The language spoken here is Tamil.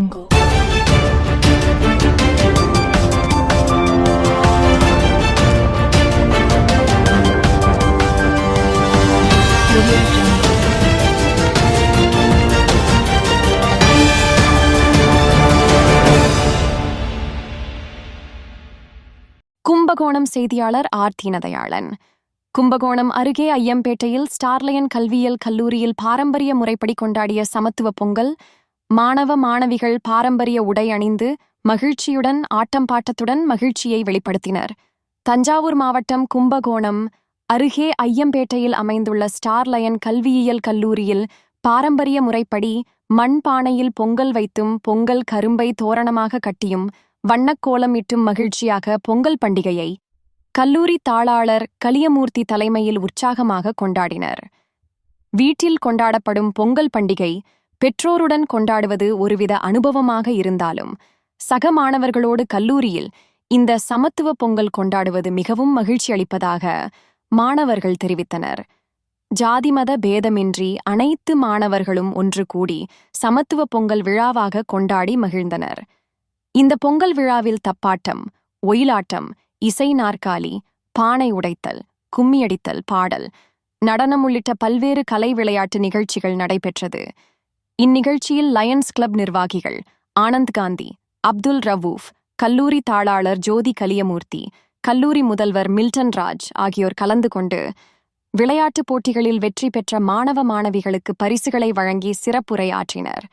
jungle. கும்பகோணம் செய்தியாளர் ஆர் தீனதயாளன் கும்பகோணம் அருகே ஐயம்பேட்டையில் ஸ்டார்லயன் கல்வியியல் கல்லூரியில் பாரம்பரிய முறைப்படி கொண்டாடிய சமத்துவ பொங்கல் மாணவ மாணவிகள் பாரம்பரிய உடை அணிந்து மகிழ்ச்சியுடன் ஆட்டம் பாட்டத்துடன் மகிழ்ச்சியை வெளிப்படுத்தினர். தஞ்சாவூர் மாவட்டம் கும்பகோணம் அருகே ஐயம்பேட்டையில் அமைந்துள்ள ஸ்டார் லயன் கல்வியியல் கல்லூரியில் பாரம்பரிய முறைப்படி மண் பானையில் பொங்கல் வைத்தும் பொங்கல் கரும்பை தோரணமாக கட்டியும் வண்ணக்கோலம் இட்டும் மகிழ்ச்சியாக பொங்கல் பண்டிகையை கல்லூரி தாளாளர் கலியமூர்த்தி தலைமையில் உற்சாகமாக கொண்டாடினர். வீட்டில் கொண்டாடப்படும் பொங்கல் பண்டிகை பெற்றோருடன் கொண்டாடுவது ஒருவித அனுபவமாக இருந்தாலும் சக மாணவர்களோடு கல்லூரியில் இந்த சமத்துவ பொங்கல் கொண்டாடுவது மிகவும் மகிழ்ச்சி அளிப்பதாக மாணவர்கள் தெரிவித்தனர். ஜாதிமத பேதமின்றி அனைத்து மாணவர்களும் ஒன்று கூடி சமத்துவ பொங்கல் விழாவாக கொண்டாடி மகிழ்ந்தனர். இந்த பொங்கல் விழாவில் தப்பாட்டம் ஒயிலாட்டம் இசை நாற்காலி பானை உடைத்தல் கும்மியடித்தல் பாடல் நடனம் உள்ளிட்ட பல்வேறு கலை விளையாட்டு நிகழ்ச்சிகள் நடைபெற்றது. இந்நிகழ்ச்சியில் லயன்ஸ் கிளப் நிர்வாகிகள் ஆனந்த் காந்தி அப்துல் ரவூஃப் கல்லூரி தாளாளர் ஜோதி கலியமூர்த்தி கல்லூரி முதல்வர் மில்டன் ராஜ் ஆகியோர் கலந்து கொண்டு விளையாட்டுப் போட்டிகளில் வெற்றி பெற்ற மாணவ மாணவிகளுக்கு பரிசுகளை வழங்கி சிறப்புரை ஆற்றினர்